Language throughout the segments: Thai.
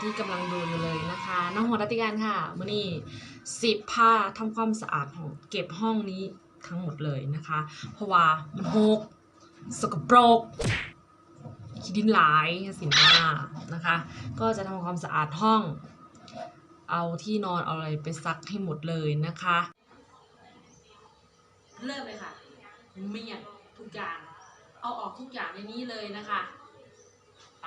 ที่กำลังดูอยู่เลยนะคะ น้องหัวรัติการค่ะมื่อนี้สิบผ้าทำความสะอาดของเก็บห้องนี้ทั้งหมดเลยนะคะ เพราะว่ามันหกสกปรกขี้ดินหลายสินค้านะคะ ก็จะทำความสะอาดห้อง เอาที่นอนเอาอะไรไปซักให้หมดเลยนะคะ เริ่มเลยค่ะเมียทุกอย่าง เอาออกทุกอย่างในนี้เลยนะคะ ไป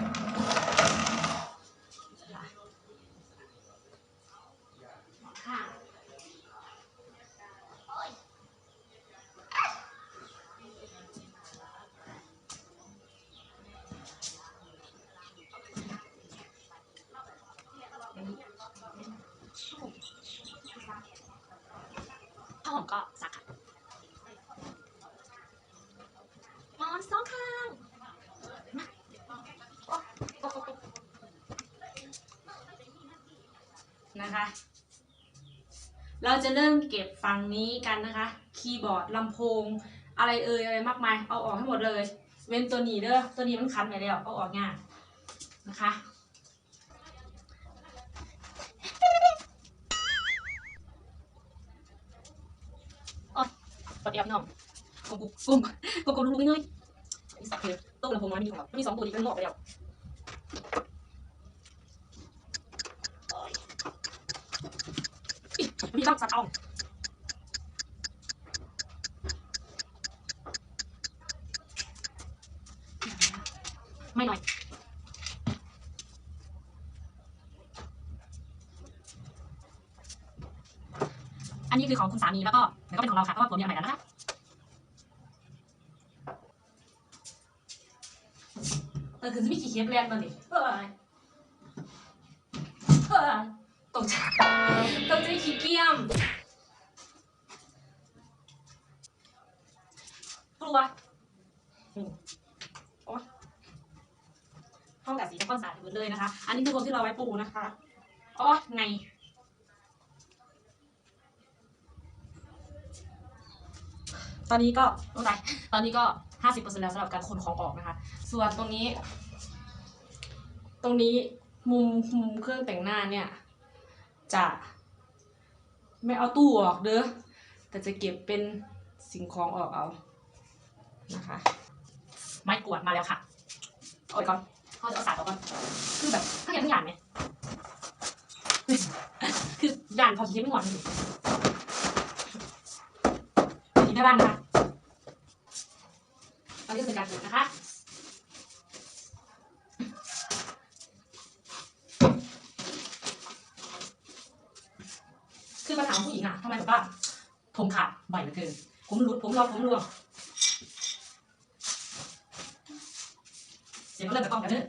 เราจะเริ่มเก็บฝั่งนี้กันนะคะ คีย์บอร์ดลำโพง อะไรเอ่ยอะไรมากมาย เอาออกให้หมดเลย เว้นตัวนี้เด้อ ตัวนี้มันคันไปแล้วเอาออกง่ายนะคะโอ๊ยปฏิบัติน้องกุมกุมกุมกุมกุมลูกไม่เงยอีสักเลยตู้ลำโพงมันมีอยู่หรอมันมีสองตัวดีกันหมดไปแล้ว มีต้องสับเอาไม่หน่อยอันนี้คือของคุณสามีแล้วก็แล้วก็เป็นของเราค่ะเพราะว่าผมยังใหม่แล้วนะคะเออคือจะมีกี่เคปแรงตอนนี้เฮ้ยเฮ้ย ตกใจตกใจขี้เกียมกลัวอืมโอ๊ยห้องกับสีจะก้อนสาดหมดเลยนะคะ อันนี้คือคนที่เราไว้ปูนะคะอ๋อไงตอนนี้ก็โอ้ตายตอนนี้ก็ห้าสิบเปอร์เซ็นต์แล้วสำหรับการขนของออกนะคะ ส่วนตรงนี้ ตรงนี้มุมมุมเครื่องแต่งหน้าเนี่ย จะไม่เอาตู้ออกเด้อ แต่จะเก็บเป็นสิ่งของออกเอา นะคะ ไม้กวดมาแล้วค่ะเอาไปก่อนเขาจะเอาสาดออกก่อน คือแบบถ้าอย่างทุกอย่างไหมคือด่านพอคิดไม่หมดอยู่กินได้บ้างนะคะตอนนี้เป็นการเก็บนะคะ คือปัญหาของผู้หญิงอะทำไมแบบว่าผมขาดบ่อยเหลือเกิน ผมหลุดผมรองผมร่วงเสียงก็เริ่มจะก้องกันเนอะ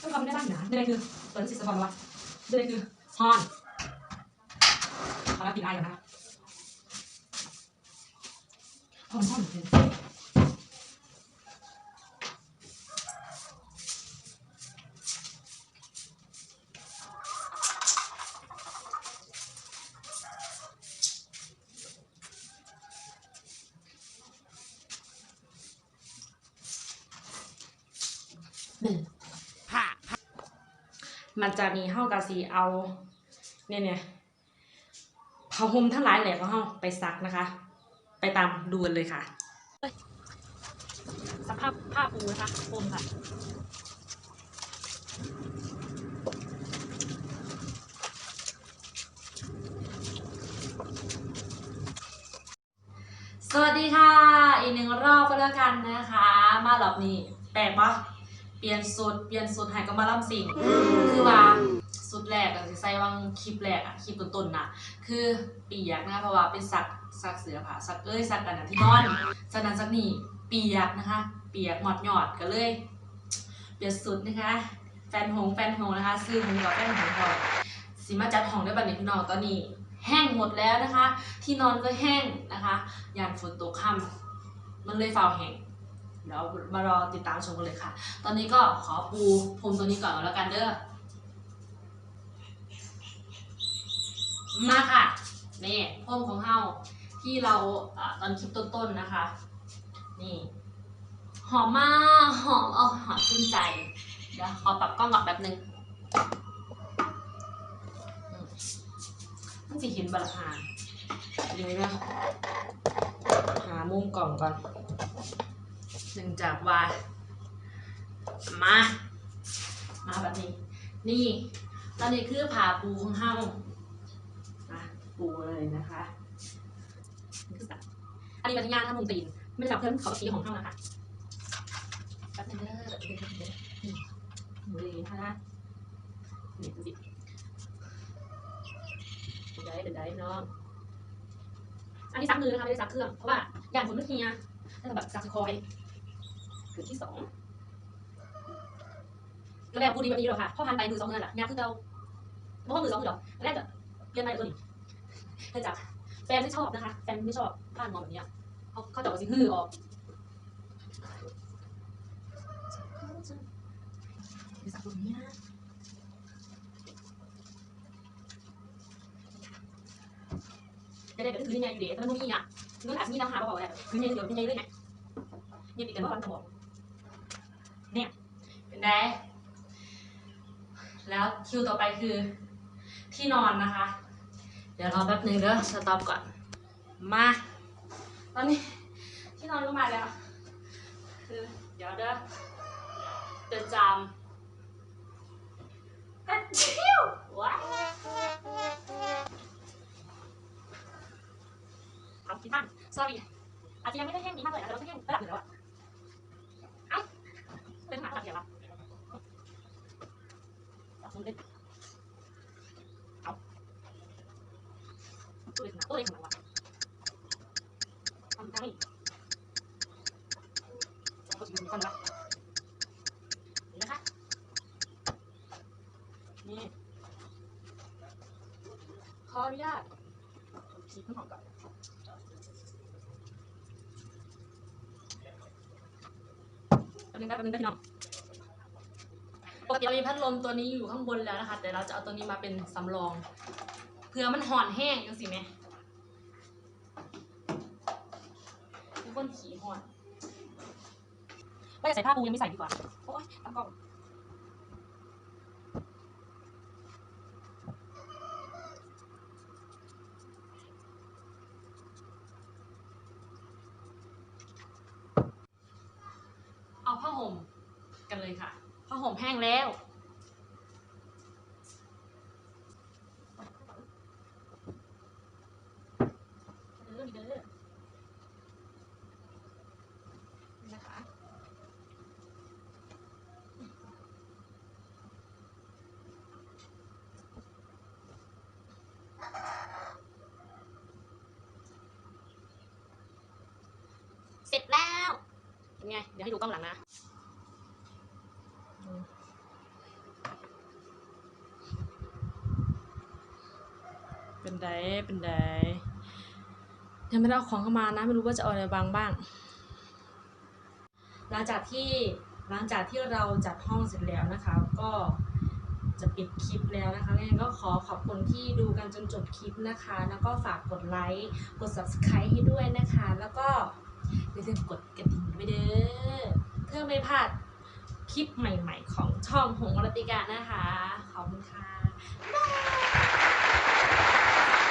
ต้องทำได้บ้างนะได้คือเปิดสิสปอนวะได้คือฮอนเอาละปิดไอก่อนนะคะฮอนฮอนเหลือ เกินหนึ่งมันจะมีเฮ้ากาสีเอาเนี่ยเนี่ยผ้าห่มทั้งหลายแหละของเฮ้าไปซักนะคะ ไปตามดูกันเลยค่ะสภาพผ้าปูนะคะปูค่ะสวัสดีค่ะ อีกหนึ่งรอบก็แล้วกันนะคะ มาหลอบนี้แปลกปะ เปลี่ยนสุดเปลี่ยนสุดใหายก็มาล่ำสิงคือว่าสุดแรกอะสิใส่วังคลิปแรกอะคลิปต้นๆน่ะคือเปียกนะคะเพราะว่าเป็นสักสักเสือผ่าสักเอ้ยสักกันอะที่นอนสักนั้นสักนี่เปียกนะคะ เปียกหมอดหยอดก็เลย เปลี่ยนสุดนะคะ แฟนหงแฟนหงนะคะ ซื้อหงกับแฟนหงก่อนสิมาจัดห้องได้บัดนี้พี่น้องตอนนี้แห้งหมดแล้วนะคะ ที่นอนก็แห้งนะคะยานฝนตกค่ำมันเลยฟาวแห้ง เดี๋ยวมารอติดตามชมกันเลยค่ะ ตอนนี้ก็ขอปูพรมตัวนี้ก่อนแล้วกันเด้อ มาค่ะ นี่พรมของเฮาที่เราอตอนคลิปต้นๆนะคะ นี่ หอมมากหอมเอาหอมชื่นใจ เดี๋ยวขอปรับกล้องก่อนแป๊บนึงอืมมันสิเห็นบลหาเดี๋ยวนะหามุมกล่องก่อน เนื่องจากว่ามา มาแบบนี้ นี่ตอนนี้คือผ่าปูของเฮาอะปูเลยนะคะนี่คือสัตว์อันนี้เป็นย่างข้าวมุงตีนไม่ได้ทำเพิ่มเขาสีของเฮานะคะแป๊บนึงเด้อเดี๋ยวเดี๋ยวเดี๋ยวนี่หมูเลยนะคะนี่ดูสิเป็นได้เป็นได้เนาะอันนี้ซักมือนะคะไม่ได้ซักเครื่องเพราะว่าอย่างฝนเมื่อกี้อะถ้าแบบซักคอย คือที่สองแล้วแบบพูดดีแบบนี้หรอกค่ะพ่อพันไปมือสองเงินแหละงานคือเราเพราะว่ามือสองมือหรอกแรกจะเรียนไปตัวนี้เนื่องจากแฟนไม่ชอบนะคะแฟนไม่ชอบผ่านมองแบบเนี้ยเขาเขาจะเอาสิฮือออกเดี๋ยวสักตัวนี้นะจะได้แบบคือยังไงอยู่เดี๋ยวแต่มันไม่มีอะเงินอาจจะมีน้ำหาบอกว่าแบบคือยังไงเดี๋ยวยังไงเลยไงเนี่ยติดกันว่าวันสมองเนี่ยเป็ นไงแล้วคิวต่อไปคือที่นอนนะคะ เดี๋ยวรอแป๊บนึงเด้อสต็อปก่อน มา ตอนนี้ที่นอนก็มาแล้ว คือเดี๋ยวเด้อเดินจามฮัดชิวว้าเอาคิดบ้าง sorry อาจจะยังไม่ได้แห้งดีมากเลยแต่เราต้องแห้งระดับหนึ่งแล้วอะเอ้าเป็นหมาระดับเดียวอะ เอาคนเล่นเอา ตัวเล็กหนาตัวเล็กขนาดวะทำได้ก็จะมีคนละนี่นะคะนี่ขออนุญาตคีบน้ำหอมก่อนแป๊บนึงนะแป๊บนึงนะพี่น้องปกติเรามีพัดลมตัวนี้อยู่ข้างบนแล้วนะคะ แต่เราจะเอาตัวนี้มาเป็นสำรอง เผื่อมันห่อนแห้งจังสิแม่ทุกคนขี่ห่อนว่าจะใส่ผ้าปูยังไม่ใส่ดีกว่า โอ๊ยตั้งกล้องเอาผ้าห่มกันเลยค่ะผ้าห่มแห้งแล้ว เด้อเด้อนี่นะคะ เสร็จแล้วเป็น ไง เดี๋ยวให้ดูกล้องหลังนะเป็นไดเป็นไดยังไม่ได้เอาของเข้ามานะ ไม่รู้ว่าจะเอาอะไรบางบ้าง หลังจากที่หลังจากที่เราจัดห้องเสร็จแล้วนะคะ ก็จะปิดคลิปแล้วนะคะงั้นก็ขอขอบคุณที่ดูกันจนจบคลิปนะคะ แล้วก็ฝากกดไลค์ กด subscribe ให้ด้วยนะคะ แล้วก็ อย่าลืมกดกระดิ่งไปเด้อเพื่อไม่พลาดคลิปใหม่ ๆ ของช่องหงวรติกานะคะ ขอบคุณค่ะ